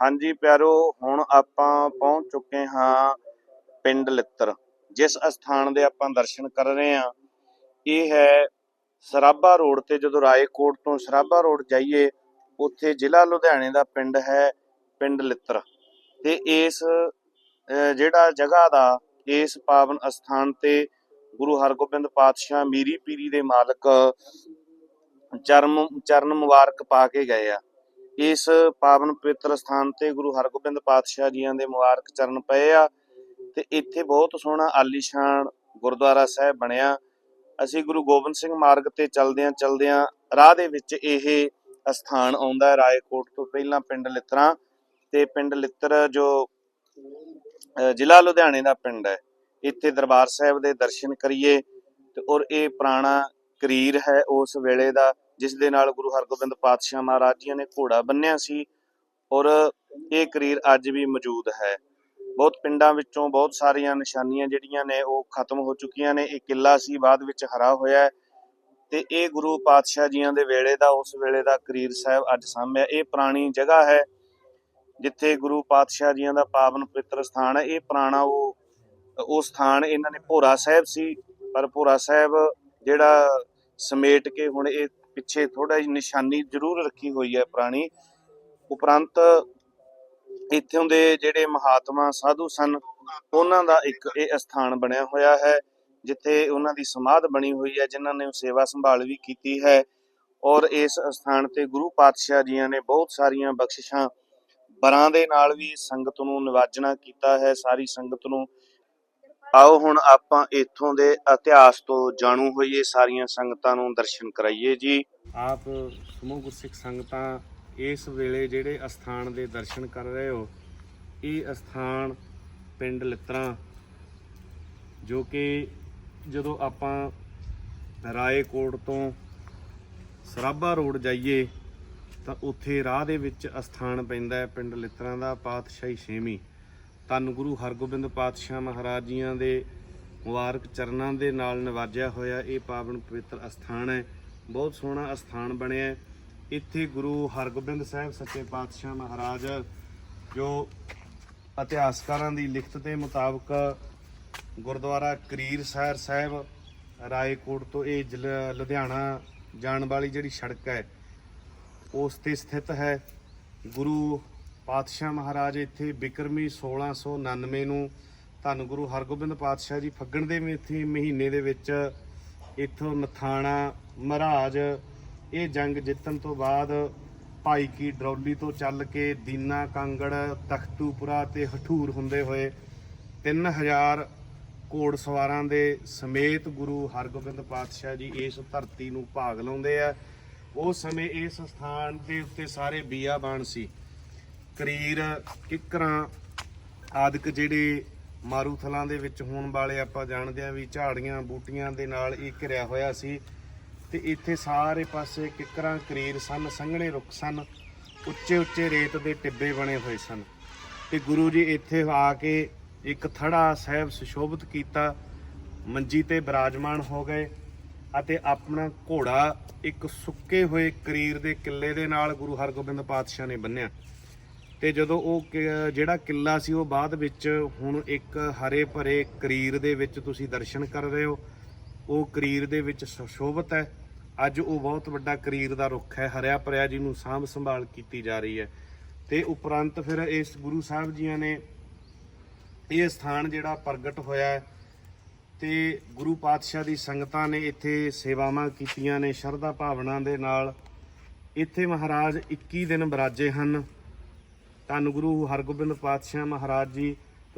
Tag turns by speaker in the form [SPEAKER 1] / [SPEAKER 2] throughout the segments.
[SPEAKER 1] ਹਾਂਜੀ ਪਿਆਰੋ, ਹੁਣ ਆਪਾਂ ਪਹੁੰਚ ਚੁੱਕੇ ਹਾਂ ਪਿੰਡ ਲਿੱਤਰ, ਜਿਸ ਅਸਥਾਨ ਦੇ ਆਪਾਂ ਦਰਸ਼ਨ ਕਰ ਰਹੇ ਹਾਂ। ਇਹ ਹੈ ਸਰਾਭਾ ਰੋਡ ਤੇ ਜਦੋਂ ਰਾਏਕੋਟ ਤੋਂ ਸਰਾਭਾ ਰੋਡ ਜਾਈਏ, ਉੱਥੇ ਜ਼ਿਲ੍ਹਾ ਲੁਧਿਆਣੇ ਦਾ ਪਿੰਡ ਹੈ ਪਿੰਡ ਲਿੱਤਰ। ਤੇ ਇਸ ਜਿਹੜਾ ਜਗ੍ਹਾ ਦਾ, ਇਸ ਪਾਵਨ ਅਸਥਾਨ ਤੇ ਗੁਰੂ ਹਰਗੋਬਿੰਦ ਪਾਤਸ਼ਾਹ ਮੀਰੀ ਪੀਰੀ ਦੇ ਮਾਲਕ ਚਰਮ, ਚਰਨ ਮੁਬਾਰਕ ਪਾ ਕੇ ਗਏ ਆ। ਇਸ ਪਾਵਨ ਪਵਿੱਤਰ ਸਥਾਨ ਤੇ ਗੁਰੂ ਹਰਗੋਬਿੰਦ ਪਾਤਸ਼ਾਹ ਜੀਆਂ ਦੇ ਮੁਬਾਰਕ ਚਰਨ ਪਏ ਆ ਤੇ ਇੱਥੇ ਬਹੁਤ ਸੋਹਣਾ ਆਲੀਸ਼ਾਨ ਗੁਰਦੁਆਰਾ ਸਾਹਿਬ ਬਣਿਆ। ਅਸੀਂ ਗੁਰੂ ਗੋਬਿੰਦ ਸਿੰਘ ਮਾਰਗ ਤੇ ਚਲਦਿਆਂ ਚਲਦਿਆਂ ਰਾਹ ਦੇ ਵਿੱਚ ਇਹ ਅਸਥਾਨ ਆਉਂਦਾ ਰਾਏਕੋਟ ਤੋਂ ਪਹਿਲਾਂ ਪਿੰਡ ਲਿੱਤਰਾਂ ਤੇ ਪਿੰਡ ਲਿੱਤਰ ਜੋ ਜ਼ਿਲ੍ਹਾ ਲੁਧਿਆਣੇ ਦਾ ਪਿੰਡ ਹੈ। ਇੱਥੇ ਦਰਬਾਰ ਸਾਹਿਬ ਦੇ ਦਰਸ਼ਨ ਕਰੀਏ ਤੇ ਔਰ ਇਹ ਪੁਰਾਣਾ ਕਰੀਰ ਹੈ, ਉਸ ਵੇਲੇ ਦਾ ਜਿਸ ਦੇ ਨਾਲ ਗੁਰੂ ਹਰਗੋਬਿੰਦ ਪਾਤਸ਼ਾਹ ਮਹਾਰਾਜ ਜੀ ਨੇ ਘੋੜਾ ਬੰਨਿਆ ਸੀ ਔਰ ਇਹ ਕਰੀਰ ਅੱਜ ਵੀ ਮੌਜੂਦ ਹੈ। ਬਹੁਤ ਪਿੰਡਾਂ ਵਿੱਚੋਂ ਬਹੁਤ ਸਾਰੀਆਂ ਨਿਸ਼ਾਨੀਆਂ ਜਿਹੜੀਆਂ ਨੇ ਉਹ ਖਤਮ ਹੋ ਚੁੱਕੀਆਂ ਨੇ। ਇਹ ਕਿਲਾ ਸੀ, ਬਾਅਦ ਵਿੱਚ ਹਰਾ ਹੋਇਆ ਹੈ ਤੇ ਇਹ ਗੁਰੂ ਪਾਤਸ਼ਾਹ ਜੀਆਂ ਦੇ ਵੇਲੇ ਦਾ, ਉਸ ਵੇਲੇ ਦਾ ਕਰੀਰ ਸਾਹਿਬ ਅੱਜ ਸਾਹਮਣੇ ਇਹ ਪੁਰਾਣੀ ਜਗ੍ਹਾ ਹੈ ਜਿੱਥੇ ਗੁਰੂ ਪਾਤਸ਼ਾਹ ਜੀਆਂ ਦਾ ਪਾਵਨ ਪਵਿੱਤਰ ਸਥਾਨ ਹੈ। ਇਹ ਪੁਰਾਣਾ ਉਹ ਉਹ ਸਥਾਨ ਇਹਨਾਂ ਨੇ ਭੋਰਾ ਸਾਹਿਬ ਸੀ, ਪਰ ਭੋਰਾ ਸਾਹਿਬ ਜਿਹੜਾ ਸਮੇਟ ਕੇ ਹੁਣ ਇਹ ਪਿੱਛੇ ਥੋੜਾ ਜਿਹੀ ਨਿਸ਼ਾਨੀ ਜ਼ਰੂਰ ਰੱਖੀ ਹੋਈ ਹੈ ਪੁਰਾਣੀ। ਉਪਰੰਤ ਇੱਥੋਂ ਦੇ ਜਿਹੜੇ ਮਹਾਤਮਾ ਸਾਧੂ ਸਨ, ਉਹਨਾਂ ਦਾ ਇੱਕ ਇਹ ਸਥਾਨ ਬਣਿਆ ਹੋਇਆ ਹੈ, ਜਿੱਥੇ ਉਹਨਾਂ ਦੀ ਸਮਾਧ ਬਣੀ ਹੋਈ ਹੈ, ਜਿਨ੍ਹਾਂ ਨੇ ਸੇਵਾ ਸੰਭਾਲ ਵੀ ਕੀਤੀ ਹੈ। ਔਰ ਇਸ ਸਥਾਨ ਤੇ ਗੁਰੂ ਪਾਤਸ਼ਾਹ ਜੀਆਂ ਨੇ ਬਹੁਤ ਸਾਰੀਆਂ ਬਖਸ਼ਿਸ਼ਾਂ ਬਰਾਂ ਦੇ ਨਾਲ ਵੀ ਸੰਗਤ ਨੂੰ ਨਿਵਾਜਣਾ ਕੀਤਾ ਹੈ, ਸਾਰੀ ਸੰਗਤ ਨੂੰ ਆਓ ਹੁਣ ਆਪਾਂ ਇੱਥੋਂ ਦੇ ਇਤਿਹਾਸ ਤੋਂ ਜਾਣੂ ਹੋਈਏ, ਸਾਰੀਆਂ ਸੰਗਤਾਂ ਨੂੰ ਦਰਸ਼ਨ ਕਰਾਈਏ ਜੀ।
[SPEAKER 2] ਆਪ ਸਮੂਹ ਗੁਰਸਿੱਖ ਸੰਗਤਾਂ ਇਸ ਵੇਲੇ ਜਿਹੜੇ ਅਸਥਾਨ ਦੇ ਦਰਸ਼ਨ ਕਰ ਰਹੇ ਹੋ, ਇਹ ਅਸਥਾਨ ਪਿੰਡ ਲਿੱਤਰਾਂ, ਜੋ ਕਿ ਜਦੋਂ ਆਪਾਂ ਰਾਏਕੋਟ ਤੋਂ ਸਰਾਭਾ ਰੋਡ ਜਾਈਏ, ਤਾਂ ਉੱਥੇ ਰਾਹ ਦੇ ਵਿੱਚ ਅਸਥਾਨ ਪੈਂਦਾ ਹੈ ਪਿੰਡ ਲਿੱਤਰਾਂ ਦਾ, ਪਾਤਸ਼ਾਹੀ ਛੇਵੀਂ। ਧੰਨ ਗੁਰੂ ਹਰਗੋਬਿੰਦ ਪਾਤਸ਼ਾਹ ਮਹਾਰਾਜ ਜੀਆਂ ਦੇ ਮੁਬਾਰਕ ਚਰਨਾਂ ਦੇ ਨਾਲ ਨਿਵਾਜਿਆ ਹੋਇਆ ਇਹ ਪਾਵਨ ਪਵਿੱਤਰ ਅਸਥਾਨ ਹੈ ਬਹੁਤ ਸੋਹਣਾ ਅਸਥਾਨ ਬਣਿਆ ਹੈ। ਇੱਥੇ ਗੁਰੂ ਹਰਗੋਬਿੰਦ ਸਾਹਿਬ ਸੱਚੇ ਪਾਤਸ਼ਾਹ ਮਹਾਰਾਜ ਜੋ ਇਤਿਹਾਸਕਾਰਾਂ ਦੀ ਲਿਖਤ ਦੇ ਮੁਤਾਬਕ ਗੁਰਦੁਆਰਾ ਕਰੀਰ ਸਾਹਿਬ ਸਾਹਿਬ, ਰਾਏਕੋਟ ਤੋਂ ਇਹ ਜ਼ਿਲ੍ਹਾ ਲੁਧਿਆਣਾ ਜਾਣ ਵਾਲੀ ਜਿਹੜੀ ਸੜਕ ਹੈ, ਉਸ ਤੇ ਸਥਿਤ ਹੈ ਗੁਰੂ ਪਾਤਸ਼ਾਹ ਮਹਾਰਾਜ ਇੱਥੇ ਬਿਕਰਮੀ 1699 ਨੂੰ ਧੰਨ ਗੁਰੂ ਹਰਗੋਬਿੰਦ ਪਾਤਸ਼ਾਹ ਜੀ ਫੱਗਣ ਦੇ ਮਹੀਨੇ ਮਹੀਨੇ ਦੇ ਵਿੱਚ ਇੱਥੋਂ ਨਥਾਣਾ, ਮਹਾਰਾਜ, ਇਹ ਜੰਗ ਜਿੱਤਣ ਤੋਂ ਬਾਅਦ ਭਾਈ ਕੀ ਡਰੌਲੀ ਤੋਂ ਚੱਲ ਕੇ ਦੀਨਾ ਕਾਂਗੜ, ਤਖਤੂਪੁਰਾ ਤੇ ਹਠੂਰ ਹੁੰਦੇ ਹੋਏ 3000 ਘੋੜ ਸਵਾਰਾਂ ਦੇ ਸਮੇਤ ਗੁਰੂ ਹਰਗੋਬਿੰਦ ਪਾਤਸ਼ਾਹ ਜੀ ਇਸ ਧਰਤੀ ਨੂੰ ਭਾਗ ਲਾਉਂਦੇ ਆ। ਉਸ ਸਮੇਂ ਇਸ ਸਥਾਨ ਦੇ ਉੱਤੇ ਸਾਰੇ ਬੀਆਬਾਨ ਸੀ। ਕਰੀਰ, ਕਿਕਰਾਂ ਆਦਿਕ ਜਿਹੜੇ ਮਾਰੂਥਲਾਂ ਦੇ ਵਿੱਚ ਹੋਣ ਵਾਲੇ ਆਪਾਂ ਜਾਣਦੇ ਆ ਵੀ ਝਾੜੀਆਂ, ਬੂਟੀਆਂ ਦੇ ਨਾਲ ਇਹ ਘਿਰਿਆ ਹੋਇਆ ਸੀ ਤੇ ਇੱਥੇ ਸਾਰੇ ਪਾਸੇ ਕਿਕਰਾਂ, ਕਰੀਰ ਸਨ, ਸੰਘਣੇ ਰੁੱਖ ਸਨ, ਉੱਚੇ ਉੱਚੇ ਰੇਤ ਦੇ ਟਿੱਬੇ ਬਣੇ ਹੋਏ ਸਨ। ਤੇ ਗੁਰੂ ਜੀ ਇੱਥੇ ਆ ਕੇ ਇੱਕ ਥੜਾ ਸਾਹਿਬ ਸੁਸ਼ੋਭਿਤ ਕੀਤਾ, ਮੰਜੀ ਤੇ ਬਿਰਾਜਮਾਨ ਹੋ ਗਏ ਅਤੇ ਆਪਣਾ ਘੋੜਾ ਇੱਕ ਸੁੱਕੇ ਹੋਏ ਕਰੀਰ ਦੇ ਕਿੱਲੇ ਦੇ ਨਾਲ ਗੁਰੂ ਹਰਗੋਬਿੰਦ ਪਾਤਸ਼ਾਹ ਨੇ ਬੰਨਿਆ। ਤੇ ਜਦੋਂ ਉਹ ਕਿ- ਜਿਹੜਾ ਕਿੱਲਾ ਸੀ ਉਹ ਬਾਅਦ ਵਿੱਚ ਹੁਣ ਇੱਕ ਹਰੇ ਭਰੇ ਕਰੀਰ ਦੇ ਵਿੱਚ ਤੁਸੀਂ ਦਰਸ਼ਨ ਕਰ ਰਹੇ ਹੋ। ਉਹ ਕਰੀਰ ਦੇ ਵਿੱਚ ਸੁਸ਼ੋਭਿਤ ਹੈ। ਅੱਜ ਉਹ ਬਹੁਤ ਵੱਡਾ ਕਰੀਰ ਦਾ ਰੁੱਖ ਹੈ। ਹਰਿਆ ਭਰਿਆ ਜਿਹਨੂੰ ਸਾਂਭ ਸੰਭਾਲ ਕੀਤੀ ਜਾ ਰਹੀ ਹੈ। ਤੇ ਉਪਰੰਤ ਫਿਰ ਇਸ ਗੁਰੂ ਸਾਹਿਬ ਜੀਆਂ ਨੇ ਇਹ ਸਥਾਨ ਜਿਹੜਾ ਪ੍ਰਗਟ ਹੋਇਆ ਹੈ ਤੇ ਗੁਰੂ ਪਾਤਸ਼ਾਹ ਦੀ ਸੰਗਤਾਂ ਨੇ ਇੱਥੇ ਸੇਵਾਵਾਂ ਕੀਤੀਆਂ ਨੇ, ਸ਼ਰਧਾ ਭਾਵਨਾ ਦੇ ਨਾਲ। ਇੱਥੇ ਮਹਾਰਾਜ 21 ਦਿਨ ਬਰਾਜੇ ਹਨ। ਧੰਨ ਗੁਰੂ ਹਰਗੋਬਿੰਦ ਪਾਤਸ਼ਾਹ ਮਹਾਰਾਜ ਜੀ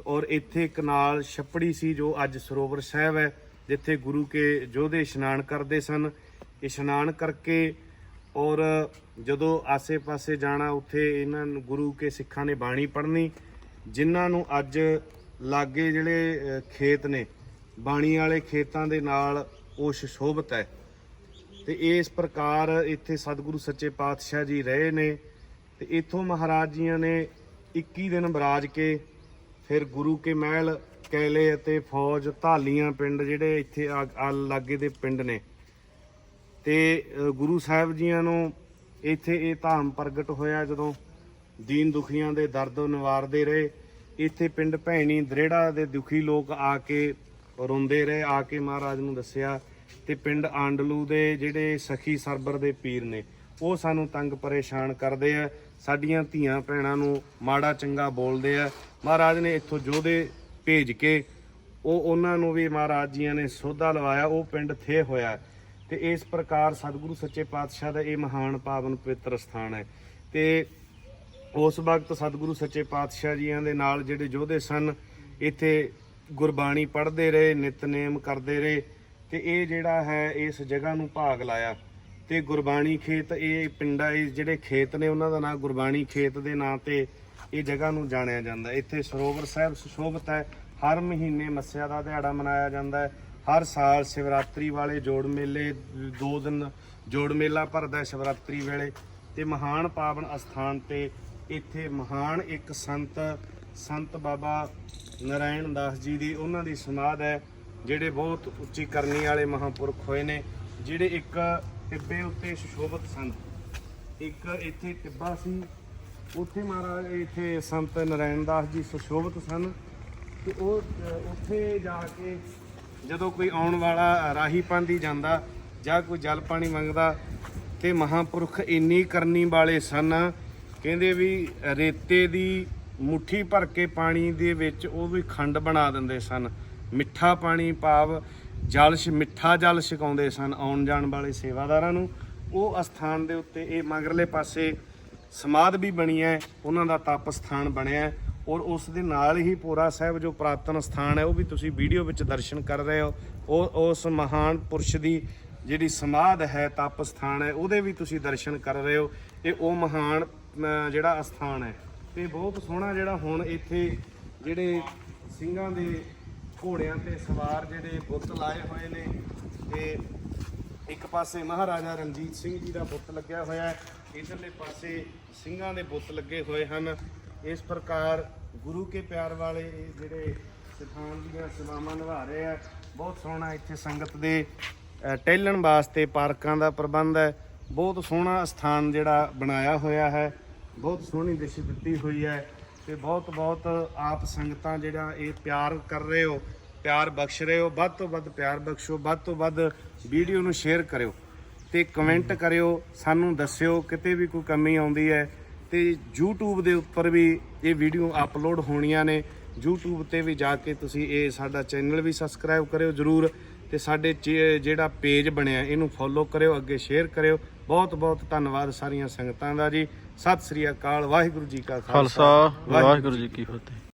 [SPEAKER 2] ਔਰ ਇੱਥੇ ਇੱਕ ਨਾਲ ਛੱਪੜੀ ਸੀ ਜੋ ਅੱਜ ਸਰੋਵਰ ਸਾਹਿਬ ਹੈ, ਜਿੱਥੇ ਗੁਰੂ ਕੇ ਯੋਧੇ ਇਸ਼ਨਾਨ ਕਰਦੇ ਸਨ। ਇਸ਼ਨਾਨ ਕਰਕੇ ਔਰ ਜਦੋਂ ਆਸੇ-ਪਾਸੇ ਜਾਣਾ, ਉੱਥੇ ਇਹਨਾਂ ਨੂੰ ਗੁਰੂ ਕੇ ਸਿੱਖਾਂ ਨੇ ਬਾਣੀ ਪੜ੍ਹਨੀ, ਜਿਨ੍ਹਾਂ ਨੂੰ ਅੱਜ ਲਾਗੇ ਜਿਹੜੇ ਖੇਤ ਨੇ, ਬਾਣੀ ਵਾਲੇ ਖੇਤਾਂ ਦੇ ਨਾਲ ਉਹ ਸੁਸ਼ੋਭਿਤ ਹੈ। ਤੇ ਇਸ ਪ੍ਰਕਾਰ ਇੱਥੇ ਸਤਿਗੁਰੂ ਸੱਚੇ ਪਾਤਸ਼ਾਹ ਜੀ ਰਹੇ ਨੇ। ਤੇ ਇੱਥੋਂ ਮਹਾਰਾਜ ਜੀਆਂ ਨੇ 21 ਦਿਨ ਬਰਾਜ ਕੇ ਫਿਰ ਗੁਰੂ ਕੇ ਮਹਿਲ, ਕੈਲੇ ਅਤੇ ਫੌਜ, ਧਾਲੀਆਂ ਪਿੰਡ ਜਿਹੜੇ ਇੱਥੇ ਆ ਲਾਗੇ ਦੇ ਪਿੰਡ ਨੇ। ਤੇ ਗੁਰੂ ਸਾਹਿਬ ਜੀਆਂ ਨੂੰ ਇੱਥੇ ਇਹ ਧਾਮ ਪ੍ਰਗਟ ਹੋਇਆ ਜਦੋਂ ਦੀਨ ਦੁਖੀਆਂ ਦੇ ਦਰਦ ਨਿਵਾਰਦੇ ਰਹੇ। ਇੱਥੇ ਪਿੰਡ ਭੈਣੀ ਦਰੇੜਾ ਦੇ ਦੁਖੀ ਲੋਕ ਆ ਕੇ ਰੋਂਦੇ ਰਹੇ, ਆ ਕੇ ਮਹਾਰਾਜ ਨੂੰ ਦੱਸਿਆ ਤੇ ਪਿੰਡ ਆਂਡਲੂ ਦੇ ਜਿਹੜੇ ਸਖੀ ਸਰਬਰ ਦੇ ਪੀਰ ਨੇ, ਉਹ ਸਾਨੂੰ ਤੰਗ ਪਰੇਸ਼ਾਨ ਕਰਦੇ ਆ। ਸਾਡੀਆਂ ਧੀਆਂ ਭੈਣਾਂ ਨੂੰ ਮਾੜਾ ਚੰਗਾ ਬੋਲਦੇ ਆ। ਮਹਾਰਾਜ ਨੇ ਇੱਥੋਂ ਜੋਧੇ ਭੇਜ ਕੇ ਉਹ ਉਹਨਾਂ ਨੂੰ ਵੀ ਮਹਾਰਾਜ ਜੀਆਂ ਨੇ ਸੋਧਾ ਲਵਾਇਆ, ਉਹ ਪਿੰਡ ਥੇ ਹੋਇਆ। ਤੇ ਇਸ ਪ੍ਰਕਾਰ ਸਤਿਗੁਰੂ ਸੱਚੇ ਪਾਤਸ਼ਾਹ ਦਾ ਇਹ ਮਹਾਨ ਪਾਵਨ ਪਵਿੱਤਰ ਸਥਾਨ ਹੈ। ਤੇ ਉਸ ਵਕਤ ਸਤਿਗੁਰੂ ਸੱਚੇ ਪਾਤਸ਼ਾਹ ਜੀਆਂ ਦੇ ਨਾਲ ਜਿਹੜੇ ਯੋਧੇ ਸਨ, ਇੱਥੇ ਗੁਰਬਾਣੀ ਪੜ੍ਹਦੇ ਰਹੇ, ਨਿਤਨੇਮ ਕਰਦੇ ਰਹੇ। ਤੇ ਇਹ ਜਿਹੜਾ ਹੈ, ਇਸ ਜਗ੍ਹਾ ਨੂੰ ਭਾਗ ਲਾਇਆ। ਤੇ ਗੁਰਬਾਣੀ ਖੇਤ, ਇਹ ਪਿੰਡਾਂ ਇਹ ਜਿਹੜੇ ਖੇਤ ਨੇ, ਉਹਨਾਂ ਦਾ ਨਾਮ ਗੁਰਬਾਣੀ ਖੇਤ ਦੇ ਨਾਂ ਤੇ ਇਹ ਜਗ੍ਹਾ ਨੂੰ ਜਾਣਿਆ ਜਾਂਦਾ। ਇੱਥੇ ਸਰੋਵਰ ਸਾਹਿਬ ਸੁਸ਼ੋਭਿਤ ਹੈ। ਹਰ ਮਹੀਨੇ ਮੱਸਿਆ ਦਾ ਦਿਹਾੜਾ ਮਨਾਇਆ ਜਾਂਦਾ ਹੈ। ਹਰ ਸਾਲ ਸ਼ਿਵਰਾਤਰੀ ਵਾਲੇ ਜੋੜ ਮੇਲੇ, ਦੋ ਦਿਨ ਜੋੜ ਮੇਲਾ ਭਰਦਾ ਸ਼ਿਵਰਾਤਰੀ ਵੇਲੇ। ਤੇ ਮਹਾਨ ਪਾਵਨ ਅਸਥਾਨ ਤੇ ਇੱਥੇ ਮਹਾਨ ਇੱਕ ਸੰਤ ਸੰਤ ਬਾਬਾ ਨਰਾਇਣ ਦਾਸ ਜੀ ਦੀ ਉਹਨਾਂ ਦੀ ਸਮਾਧ ਹੈ, ਜਿਹੜੇ ਬਹੁਤ ਉੱਚੀ ਕਰਨੀ ਵਾਲੇ ਮਹਾਂਪੁਰਖ ਹੋਏ ਨੇ, ਜਿਹੜੇ ਇੱਕ ਟਿੱਬੇ ਉੱਤੇ ਸੁਸ਼ੋਭਿਤ ਸਨ। ਇੱਕ ਇੱਥੇ ਟਿੱਬਾ ਸੀ। ਉੱਥੇ ਮਹਾਰਾਜ, ਇੱਥੇ ਸੰਤ ਨਰਾਇਣ ਦਾਸ ਜੀ ਸੁਸ਼ੋਭਿਤ ਸਨ ਤੇ ਉਹ, ਉੱਥੇ ਜਾ ਕੇ ਜਦੋਂ ਕੋਈ ਆਉਣ ਵਾਲਾ ਰਾਹੀ ਪਾਂਦੀ ਜਾਂਦਾ ਜਾਂ ਕੋਈ ਜਲ ਪਾਣੀ ਮੰਗਦਾ ਤੇ ਮਹਾਪੁਰਖ ਇੰਨੀ ਕਰਨੀ ਵਾਲੇ ਸਨ, ਕਹਿੰਦੇ ਵੀ ਰੇਤੇ ਦੀ ਮੁਠੀ ਭਰ ਕੇ ਪਾਣੀ ਦੇ ਵਿੱਚ ਉਹ ਵੀ ਖੰਡ ਬਣਾ ਦਿੰਦੇ ਸਨ। ਮਿੱਠਾ ਪਾਣੀ ਭਾਵ ਜਲ ਛ- ਮਿੱਠਾ ਜਲ ਛਕਾਉਂਦੇ ਸਨ ਆਉਣ ਜਾਣ ਵਾਲੇ ਸੇਵਾਦਾਰਾਂ ਨੂੰ। ਉਹ ਅਸਥਾਨ ਦੇ ਉੱਤੇ ਇਹ ਮਗਰਲੇ ਪਾਸੇ ਸਮਾਧ ਵੀ ਬਣੀ ਹੈ, ਉਹਨਾਂ ਦਾ ਤਪ ਸਥਾਨ ਬਣਿਆ ਹੈ ਔਰ ਉਸ ਦੇ ਨਾਲ ਹੀ ਪੋਰਾ ਸਾਹਿਬ ਜੋ ਪ੍ਰਾਤਨ ਸਥਾਨ ਹੈ, ਉਹ ਵੀ ਤੁਸੀਂ ਵੀਡੀਓ ਵਿੱਚ ਦਰਸ਼ਨ ਕਰ ਰਹੇ ਹੋ। ਉਹ ਉਸ ਮਹਾਨ ਪੁਰਸ਼ ਦੀ ਜਿਹੜੀ ਸਮਾਧ ਹੈ, ਤਪ ਸਥਾਨ ਹੈ, ਉਹਦੇ ਵੀ ਤੁਸੀਂ ਦਰਸ਼ਨ ਕਰ ਰਹੇ ਹੋ। ਇਹ ਉਹ ਮਹਾਨ ਜਿਹੜਾ ਅਸਥਾਨ ਹੈ। ਤੇ ਬਹੁਤ ਸੋਹਣਾ ਜਿਹੜਾ ਹੁਣ ਇੱਥੇ ਜਿਹੜੇ ਸਿੰਘਾਂ ਦੇ ਘੋੜਿਆਂ ਤੇ ਸਵਾਰ ਜਿਹੜੇ ਬੁੱਤ ਲਾਏ ਹੋਏ ਨੇ ਤੇ ਇੱਕ ਪਾਸੇ ਮਹਾਰਾਜਾ ਰਣਜੀਤ ਸਿੰਘ ਜੀ ਦਾ ਬੁੱਤ ਲੱਗਿਆ ਹੋਇਆ ਹੈ, ਇਧਰਲੇ ਪਾਸੇ ਸਿੰਘਾਂ ਦੇ ਬੁੱਤ ਲੱਗੇ ਹੋਏ ਹਨ। ਇਸ ਪ੍ਰਕਾਰ ਗੁਰੂ ਕੇ ਪਿਆਰ ਵਾਲੇ ਇਹ ਜਿਹੜੇ ਸਥਾਨ ਦੀਆਂ ਸੇਵਾਵਾਂ ਨਿਭਾ ਰਹੇ ਆ, ਬਹੁਤ ਸੋਹਣਾ ਇੱਥੇ ਸੰਗਤ ਦੇ ਟਹਿਲਣ ਵਾਸਤੇ ਪਾਰਕਾਂ ਦਾ ਪ੍ਰਬੰਧ ਹੈ। ਬਹੁਤ ਸੋਹਣਾ ਸਥਾਨ ਜਿਹੜਾ ਬਣਾਇਆ ਹੋਇਆ ਹੈ, ਬਹੁਤ ਸੋਹਣੀ ਦਿਸ਼ਾ ਦਿੱਤੀ ਹੋਈ ਹੈ। ਤੇ ਬਹੁਤ ਬਹੁਤ ਆਪ ਸੰਗਤਾਂ ਜਿਹੜਾ ਇਹ ਪਿਆਰ ਕਰ ਰਹੇ ਹੋ ਪਿਆਰ ਬਖਸ਼ ਰਹੇ ਹੋ ਵੱਧ ਤੋਂ ਵੱਧ ਪਿਆਰ ਬਖਸ਼ੋ ਵੱਧ ਤੋਂ ਵੱਧ ਵੀਡੀਓ ਨੂੰ ਸ਼ੇਅਰ ਕਰਿਓ ਤੇ ਕਮੈਂਟ ਕਰਿਓ ਸਾਨੂੰ ਦੱਸਿਓ ਕਿਤੇ ਵੀ ਕੋਈ ਕਮੀ ਆਉਂਦੀ ਹੈ ਤੇ YouTube ਦੇ ਉੱਪਰ ਵੀ ਇਹ ਵੀਡੀਓ ਅਪਲੋਡ ਹੋਣੀਆਂ ਨੇ। YouTube ਤੇ ਵੀ ਜਾ ਕੇ ਤੁਸੀਂ ਇਹ ਸਾਡਾ ਚੈਨਲ ਵੀ ਸਬਸਕ੍ਰਾਈਬ ਕਰਿਓ ਜਰੂਰ ਤੇ ਸਾਡੇ ਜਿਹੜਾ ਪੇਜ ਬਣਿਆ ਇਹਨੂੰ ਫੋਲੋ ਕਰਿਓ ਅੱਗੇ ਸ਼ੇਅਰ ਕਰਿਓ। ਬਹੁਤ ਬਹੁਤ ਧੰਨਵਾਦ ਸਾਰੀਆਂ ਸੰਗਤਾਂ ਦਾ ਜੀ। ਸਤਿ ਸ੍ਰੀ ਅਕਾਲ ਵਾਹਿਗੁਰੂ ਜੀ ਕਾ
[SPEAKER 3] ਖਾਲਸਾ। ਵਾਹਿਗੁਰੂ ਜੀ ਕੀ ਫਤਿਹ।